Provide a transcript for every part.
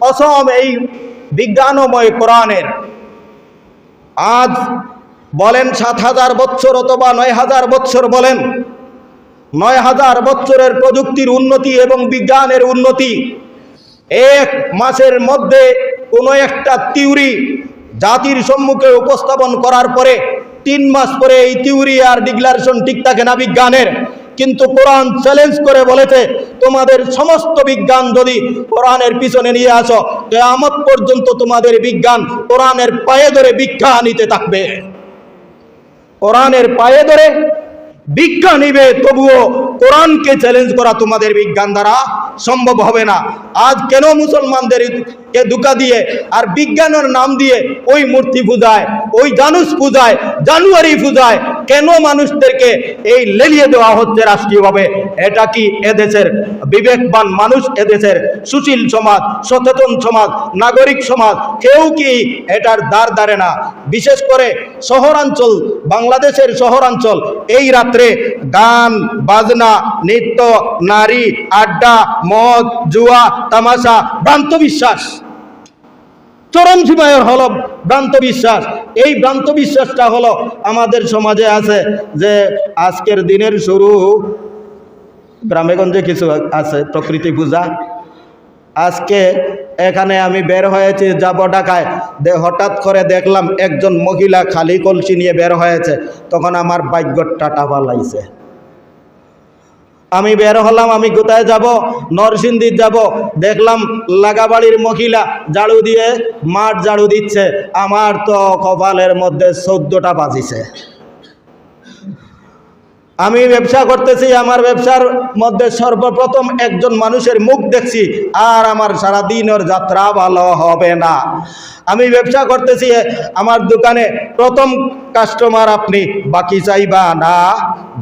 অসম এই বিজ্ঞানময় কোরআনের। আজ বলেন সাত হাজার বৎসর অথবা নয় হাজার বৎসর বলেন। নয় হাজার বৎসরের প্রযুক্তির উন্নতি এবং বিজ্ঞানের উন্নতি। এক মাসের মধ্যে কোনো একটা থিওরি জাতির সম্মুখে উপস্থাপন করার পরে তিন মাস পরে এই থিওরি আর ডিক্লারেশন ঠিক থাকে না বিজ্ঞানের। কিন্তু কোরআন চ্যালেঞ্জ করে বলেছে, তোমাদের সমস্ত বিজ্ঞান যদি কোরআনের পিছনে নিয়ে আসো, কেয়ামত পর্যন্ত তোমাদের বিজ্ঞান কোরআনের পায়ে ধরে ভিক্ষা নিতে থাকবে। কোরআনের পায়ে ধরে ভিক্ষা নিবে, তবুও কোরআনকে চ্যালেঞ্জ করা তোমাদের বিজ্ঞান দ্বারা সম্ভব হবে না। আজ কেন মুসলমানদের কে দুকা দিয়ে আর বিজ্ঞানের নাম দিয়ে ওই মূর্তি পূজায়, ওই জানুস পূজায়, জানুয়ারি পূজায় কেন মানুষদেরকে এই লেলিয়ে দেওয়া হচ্ছে রাষ্ট্রীয়ভাবে? এটা কি এদেশের বিবেকবান মানুষ, এদেশের সুশীল সমাজ, সচেতন সমাজ, নাগরিক সমাজ? কেউ কি এটার দ্বার দাঁড়ে না? বিশেষ করে শহরাঞ্চল, বাংলাদেশের শহরাঞ্চল, এই রাত্রে গান, বাজনা, নৃত্য, নারী, আড্ডা, মদ, জুয়া, তামাশা, ভ্রান্ত বিশ্বাস। চরম সীমায়ের হলো ভ্রান্ত বিশ্বাস। এই ভ্রান্ত বিশ্বাসটা হলো আমাদের সমাজে আছে যে আজকের দিনের শুরু, গ্রামেগঞ্জে কিছু আছে প্রকৃতি পূজা। আজকে এখানে আমি বের হয়েছি, যাব ঢাকায়। হঠাৎ করে দেখলাম একজন মহিলা খালি কলসি নিয়ে বের হয়েছে। তখন আমার ভাগ্যটা টাটা লাইছে আমি বের হলাম, আমি কোথায় যাব? নরসিংদীর যাব। দেখলাম লাগাবাড়ির মহিলা ঝাড়ু দিয়ে মাঠ ঝাড়ু দিচ্ছে। আমার তো কপালের মধ্যে চোদ্দটা বাজিছে। আমি ব্যবসা করতেছি, আমার ব্যবসার মধ্যে সর্বপ্রথম একজন মানুষের মুখ দেখছি, আর আমার সারা দিনের যাত্রা ভালো হবে না। আমি ব্যবসা করতেছি, আমার দোকানে প্রথম কাস্টমার আপনি বাকি চাইবা না।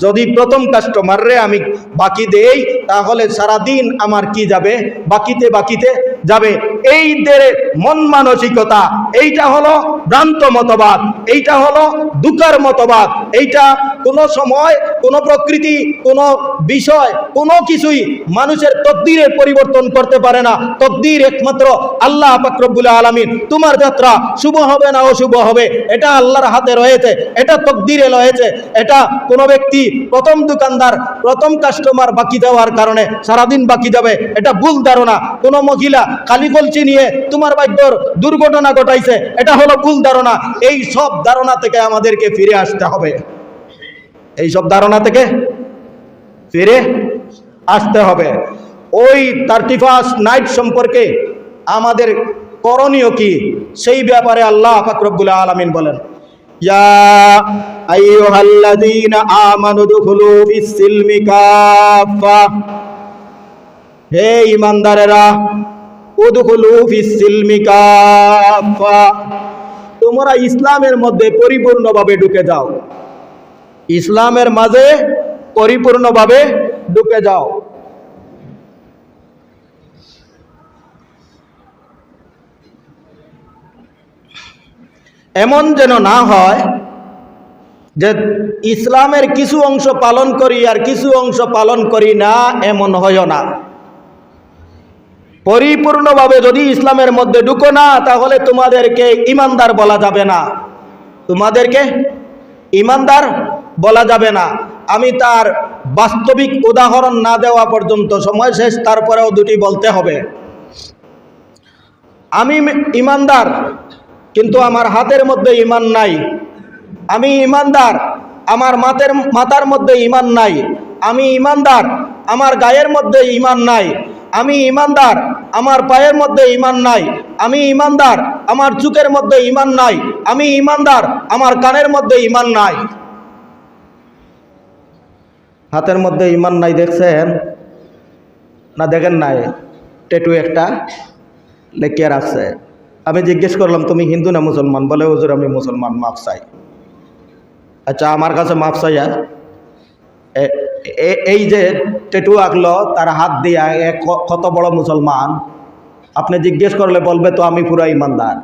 যদি প্রথম কাস্টমাররে আমি বাকি দেই, তাহলে সারা দিন আমার কি যাবে? বাকিতে বাকিতে যাবে। এই দের মন মানসিকতা, এইটা হলো ভ্রান্ত মতবাদ, এইটা হলো দুকার মতবাদ, এইটা কোনো সময়, কোনো প্রকৃতি, কোনো বিষয়, কোনো কিছুই মানুষের তকদিরের পরিবর্তন করতে পারে না। তকদির একমাত্র আল্লাহ পাকরবুল আলমিন। তোমার যাত্রা শুভ হবে না অশুভ হবে, এটা আল্লাহর হাতে রয়েছে। এটা তকদিরে রয়েছে এটা কোনো ব্যক্তি প্রথম দোকানদার, প্রথম কাস্টমার বাকি দেওয়ার কারণে সারাদিন বাকি যাবে, এটা ভুল ধারণা। কোনো মহিলা কালি কলচি নিয়ে তোমার বাদ্যর দুর্ঘটনা ঘটাইছে, এটা হলো ভুল ধারণা। এই সব ধারণা থেকে আমাদেরকে ফিরে আসতে হবে। এই সব ধারণা থেকে ফিরে আসতে হবে। ওই থার্টি ফার্স্ট নাইট সম্পর্কে আমাদের করণীয় কি? সেই ব্যাপারে আল্লাহ ফাকরবুল আলমিন বলেন। ইয়া আইয়ুহাল্লাযীনা আমানু দুখুলু ফিস-সিলমি কাফা হে ইমানদারেরা, উদখুলু ফিস-সিলমি কাফা। তোমরা ইসলামের মধ্যে পরিপূর্ণভাবে ঢুকে যাও। ইসলামের মাঝে পরিপূর্ণভাবে ঢুকে যাও। এমন যেন না হয় যে ইসলামের কিছু অংশ পালন করি আর কিছু অংশ পালন করি না, এমন হয় না। পরিপূর্ণভাবে যদি ইসলামের মধ্যে ঢুকো না, তাহলে তোমাদেরকে ইমানদার বলা যাবে না। তোমাদেরকে ইমানদার বলা যাবে না। আমি তার বাস্তবিক উদাহরণ না দেওয়া পর্যন্ত সময় শেষ, তারপরেও দুটি বলতে হবে। আমি ইমানদার কিন্তু আমার হাতের মধ্যে ইমান নাই। আমি ইমানদার, আমার মাতের মাথার মধ্যে ইমান নাই। আমি ইমানদার, আমার গায়ের মধ্যে ইমান নাই। আমি ইমানদার, আমার পায়ের মধ্যে ইমান নাই। আমি ইমানদার, আমার চুকের মধ্যে ইমান নাই। আমি ইমানদার, আমার কানের মধ্যে ইমান নাই। হাতের মধ্যে ইমান নাই দেখছেন? না দেখেন নাই? টেটু একটা লেখিয়ে রাখছে। আমি জিজ্ঞেস করলাম, তুমি হিন্দু না মুসলমান? বলে, হুজুর, আমি মুসলমান, মাফ চাই। আচ্ছা আমার কাছে মাফ চাইয়া এ- এই যে টেটু আঁকলো, তার হাত দিয়া এ কত বড় মুসলমান? আপনি জিজ্ঞেস করলে বলবে, তো আমি পুরো ইমানদার।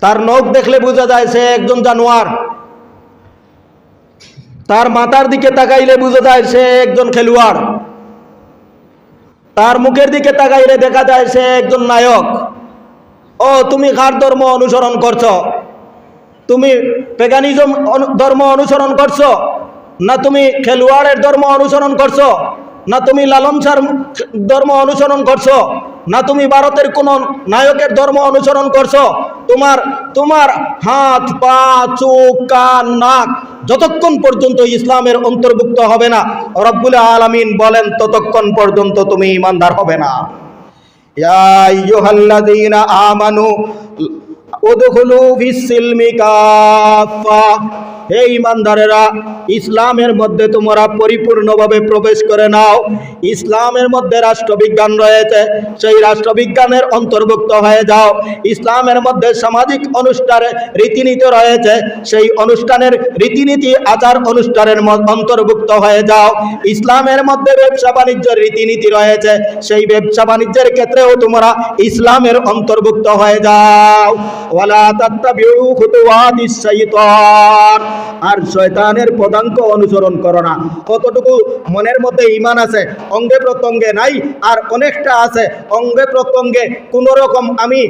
তার নখ দেখলে বোঝা যায় সে একজন জানোয়ার। তার মাথার দিকে তাকাইলে বোঝা যায় সে একজন খেলোয়াড়। তার মুখের দিকে তাকাইলে দেখা যায় সে একজন নায়ক। ও, তুমি কার ধর্ম অনুসরণ করছ। তুমি পেগানিজম ধর্ম অনুসরণ করছ? না তুমি খেলোয়াড়ের ধর্ম অনুসরণ করছ? না তুমি লালন সার ধর্ম অনুসরণ করছ? না তুমি ভারতের কোন নায়কের ধর্ম অনুসরণ করছ? তোমার তোমার হাত, পা, চোখ, কান, নাক যতক্ষণ পর্যন্ত ইসলামের অন্তর্ভুক্ত হবে না, রব্বুল আলামিন বলেন, ততক্ষণ পর্যন্ত তুমি ইমানদার হবে না। ইয়া আইয়ুহাল্লাযীনা আমানু উদখুলু ফিস-সিলমি কাফা হে ইমানদারেরা, ইসলামের মধ্যে তোমরা পরিপূর্ণভাবে প্রবেশ করে নাও। ইসলামের মধ্যে রাষ্ট্রবিজ্ঞান রয়েছে, সেই রাষ্ট্রবিজ্ঞানের অন্তর্ভুক্ত হয়ে যাও। ইসলামের মধ্যে সামাজিক অনুষ্ঠানে রীতিনীতি রয়েছে, সেই অনুষ্ঠানের রীতিনীতি, আচার অনুষ্ঠানের অন্তর্ভুক্ত হয়ে যাও। ইসলামের মধ্যে ব্যবসা বাণিজ্যের রীতিনীতি রয়েছে, সেই ব্যবসা বাণিজ্যের ক্ষেত্রেও তোমরা ইসলামের অন্তর্ভুক্ত হয়ে যাও। আর শয়তানের পদাঙ্ক অনুসরণ করো না। কতটুকু মনের মধ্যে ঈমান আছে, অঙ্গে প্রত্যঙ্গে নাই, আর অনেকটা আছে, অঙ্গে প্রত্যঙ্গে কোনো রকম আমি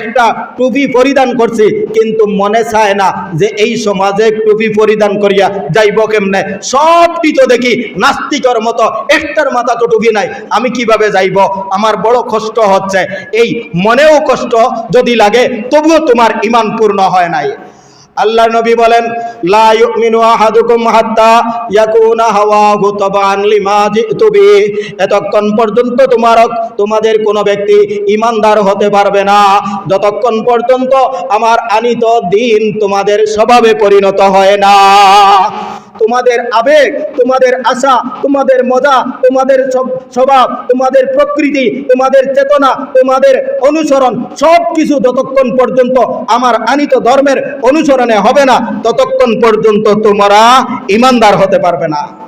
একটা টুপি পরিধান করছি, কিন্তু মনে চায় না যে এই সমাজে টুপি পরিধান করিয়া যাইব কেমনে। সবটি তো দেখি নাস্তিকর মতো, একটার মাথা তো টুপি নাই, আমি কীভাবে যাইব? আমার বড় কষ্ট হচ্ছে। এই মনেও কষ্ট যদি লাগে তবুও তোমার ইমান পূর্ণ হয় নাই। আল্লাহ নবী বলেন লিমা এতক্ষণ পর্যন্ত তোমার, তোমাদের কোনো ব্যক্তি ইমানদার হতে পারবে না। যতক্ষণ পর্যন্ত আমার আনিত দিন তোমাদের স্বভাবে পরিণত হয় না। তোমাদের আবেগ, তোমাদের আশা, তোমাদের মজা, তোমাদের সব- স্বভাব, তোমাদের প্রকৃতি, তোমাদের চেতনা, তোমাদের অনুসরণ সব কিছু যতক্ষণ পর্যন্ত আমার আনিত ধর্মের অনুসরণে হবে না, ততক্ষণ পর্যন্ত তোমরা ইমানদার হতে পারবে না।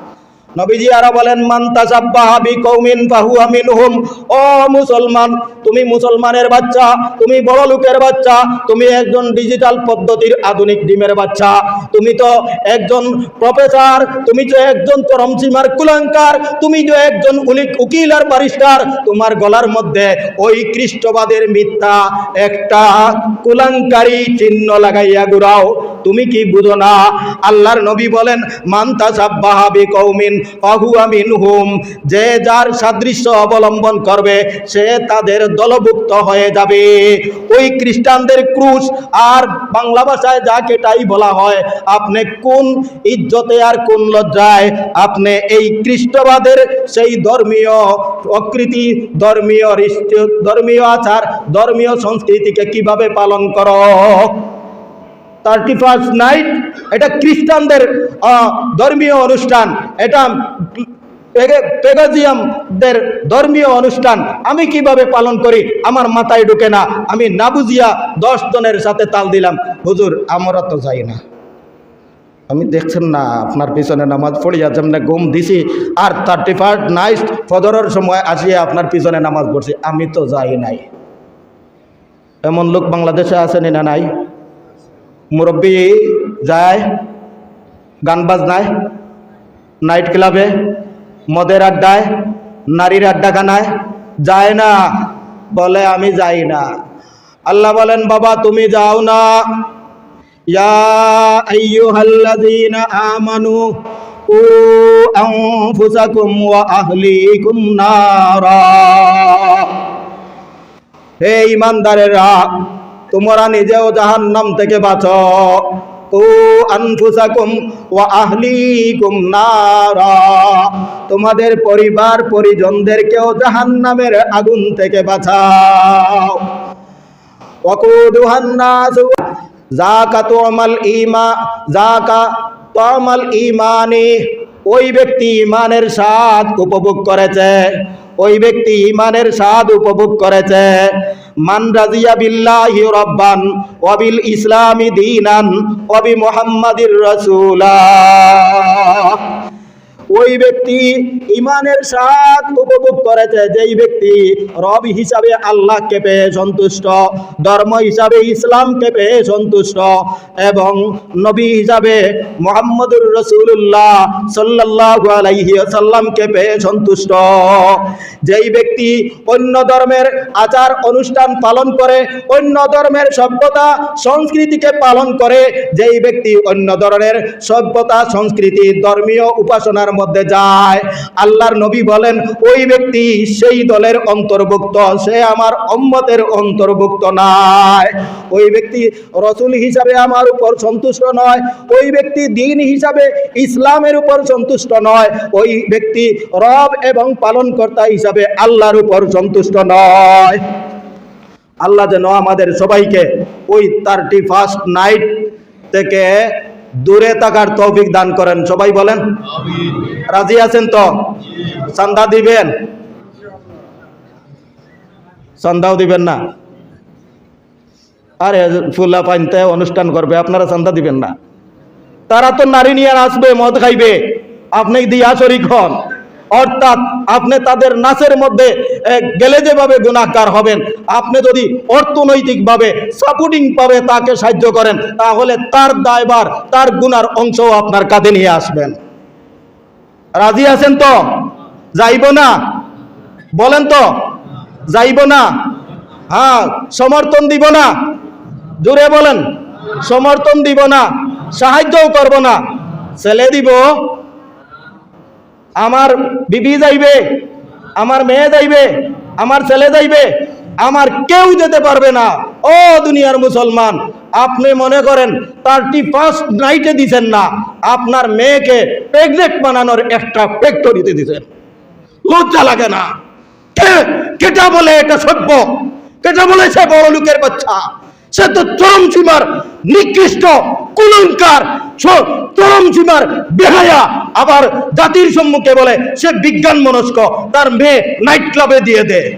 নবীজি আরও বলেন, মান তাসাব্বাহা বিকৌমিন ফাহুয়া মিনহুম। ও মুসলমান, তুমি মুসলমানের বাচ্চা, তুমি বড় লোকের বাচ্চা, তুমি একজন ডিজিটাল পদ্ধতির আধুনিক ডিমের বাচ্চা। তুমি তো একজন প্রফেসর, তুমি তো একজন চরমসীমার কুলাঙ্কার, তুমি তো একজন উলিক উকিল আর বারিস্টার তোমার গলার মধ্যে ওই খ্রিস্টবাদের মিথ্যা একটা কুলাঙ্কারী চিহ্ন লাগাইয়া ঘুরাও। তুমি কি বুঝো না? আল্লাহর নবী বলেন মান্তা সাব্বাহাবি কৌমিন ফাহুয়া মিনহুম, যে যার সাদৃশ্য অবলম্বন করবে, সে তাদের দলভুক্ত হয়ে যাবে। ওই খ্রিস্টানদের ক্রুশ আর বাংলা ভাষায় যাকে তাই বলা হয়, আপনি কোন ইজ্জতে আর কোন লজ্জায়, আপনি এই খ্রিস্টবাদের সেই ধর্মীয় প্রকৃতি, ধর্মীয় ধর্মীয় আচার, ধর্মীয় সংস্কৃতিকে কীভাবে পালন করো? থার্টি ফার্স্ট নাইট এটা খ্রিস্টানদের ধর্মীয় অনুষ্ঠান। এটা পেগে- পেগাজিয়ামদের ধর্মীয় অনুষ্ঠান। আমি কীভাবে পালন করি? আমার মাথায় ঢুকে না। আমি না বুঝিয়া দশ জনের সাথে তাল দিলাম। হুজুর, আমরা তো যাই না। আমি দেখছেন না, আপনার পিছনে নামাজ পড়িয়া যেমন ঘুম দিছি, আর থার্টি ফার্স্ট নাইট ফজরের সময় আসিয়া আপনার পিছনে নামাজ পড়ছি। আমি তো যাই নাই। এমন লোক বাংলাদেশে আছেন না নাই? মুরব্বী যায়, গান বাজনায় নাইট ক্লাবে মদের আড্ডায়, নারীর আড্ডাখানায়, যায় না, বলে আমি যাই না। আল্লাহ বলেন, বাবা, তুমি যাও না। আমানু হে ইমানদারেরা তোমরা নিজেও জাহান্নাম থেকে বাঁচো। তোমাদের পরিবার পরিজনদেরকেও জাহান্নামের আগুন থেকে বাঁচাও। ইমানি ওই ব্যক্তি ইমানের স্বাদ উপভোগ করেছে। ওই ব্যক্তি ইমানের স্বাদ উপভোগ করেছে। মান রাজিয়া বিল্লাহি রব্বান ওয়া বিল ইসলামি দীনান ওয়া বি মুহাম্মাদির রাসূলা। ওই ব্যক্তি ইমানের স্বাদ উপভোগ করেছে, যেই ব্যক্তি রব হিসাবে আল্লাহকে পেয়ে সন্তুষ্ট, ধর্ম হিসাবে ইসলামকে পেয়ে সন্তুষ্ট এবং নবী হিসাবে মোহাম্মদুর রসুল্লাহ সাল্লাল্লাহু আলাইহি সাল্লামকে পেয়ে সন্তুষ্ট। যেই ব্যক্তি অন্য ধর্মের আচার অনুষ্ঠান পালন করে, অন্য ধর্মের সভ্যতা, সংস্কৃতিকে পালন করে, যেই ব্যক্তি অন্য ধরনের সভ্যতা, সংস্কৃতি, ধর্মীয় উপাসনার মধ্যে যায়। আল্লাহর নবী বলেন, ওই ব্যক্তি সেই দলের অন্তর্ভুক্ত, সে আমার অম্মতের অন্তর্ভুক্ত নয়। ওই ব্যক্তি রসুল হিসাবে আমার উপর সন্তুষ্ট নয়। ওই ব্যক্তি দিন হিসাবে ইসলামের উপর সন্তুষ্ট নয়। ওই ব্যক্তি রব এবং পালনকর্তা হিসাবে আল্লাহর উপর সন্তুষ্ট নয়। আল্লাহ যেন আমাদের সবাইকে ওই থার্টি ফার্স্ট নাইট থেকে দূরে থাকার তৌফিক দান করেন। সবাই বলেন, রাজি আছেন তো? চান্দা দিবেন? চান্দাও দিবেন না? আরে, ফুলা পাইনতে অনুষ্ঠান করবে, আপনারা সন্ধ্যা দিবেন না? তারা তো নারী নিয়ে আসবে মদ খাইবে। আপনি দিয়া শরিক হন। অর্থাৎ আপনি তাদের নাচের মধ্যে গেলে যেভাবে গুণাকার হবেন, আপনি যদি অর্থনৈতিকভাবে সাপোর্টিং পাবে তাকে সাহায্য করেন, তাহলে তার দায়বার তার গুনার অংশও আপনার কাঁধে নিয়ে আসবেন। রাজি আছেন তো? যাইব না? বলেন তো? যাইব না? হ্যাঁ সমর্থন দিব না? জুড়ে বলেন। সমর্থন দিব না? সাহায্যও করব না? ছেলে দিব? আমার বিবি যাইবে, আমার মেয়ে যাইবে, আমার ছেলে যাইবে, আমার কেউ যেতে পারবে না। ও দুনিয়ার মুসলমান, আপনি মনে করেন থার্টি ফার্স্ট নাইটে দিছেন না, আপনার মেয়েকে প্রেগনেন্ট বানানোর একটা ফ্যাক্টরিতে দিছেন। লজ্জা লাগে না। কেটা বলে এটা সভ্য? কেটা বলে সে বড় লোকের বাচ্চা? সে তো চরম সীমার নিকৃষ্ট কুলঙ্কার। চরম সীমার বেহায়া আবার জাতির সম্মুখে বলে, সে বিজ্ঞান মনস্ক তার মেয়ে নাইট ক্লাবে দিয়ে দেয়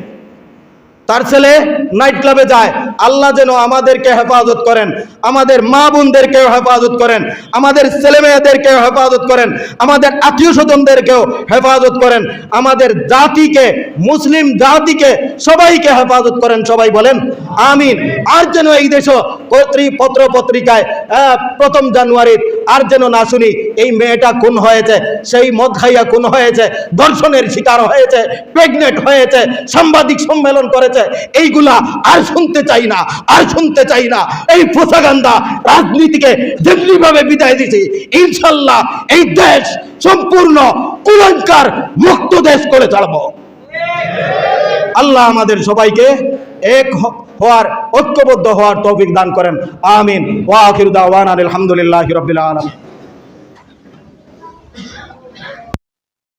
তার ছেলে নাইট ক্লাবে যায়। আল্লাহ যেন আমাদেরকে হেফাজত করেন, আমাদের মা বোনদেরকেও হেফাজত করেন, আমাদের ছেলে মেয়েদেরকেও হেফাজত করেন, আমাদের আত্মীয় স্বজনদেরকেও হেফাজত করেন, আমাদের জাতিকে, মুসলিম জাতিকে সবাইকে হেফাজত করেন। সবাই বলেন, আমিন। আর যেন এই দেশ কর্তৃ পত্র পত্রিকায় প্রথম জানুয়ারি আর যেন না শুনি, এই মেয়েটা কোন হয়েছে? সেই মদ খাইয়া কোন হয়েছে? ধর্ষণের শিকার হয়েছে? প্রেগনেন্ট হয়েছে? সাংবাদিক সম্মেলন করেছে? এইগুলা আর শুনতে চাই না, আর শুনতে চাই না। এই প্রসাগান্দা রাজনীতিকে যেমনি ভাবে বিদায় দিছি, ইনশাল্লাহ এই দেশ সম্পূর্ণ কুলঙ্কার মুক্ত দেশ করে ছাড়বো আল্লাহ আমাদের সবাইকে এক হওয়ার, ঐক্যবদ্ধ হওয়ার তৌফিক দান করেন। আমিন। ওয়া আখিরু দাওয়ানা আলহামদুলিল্লাহি রাব্বিল আলামিন।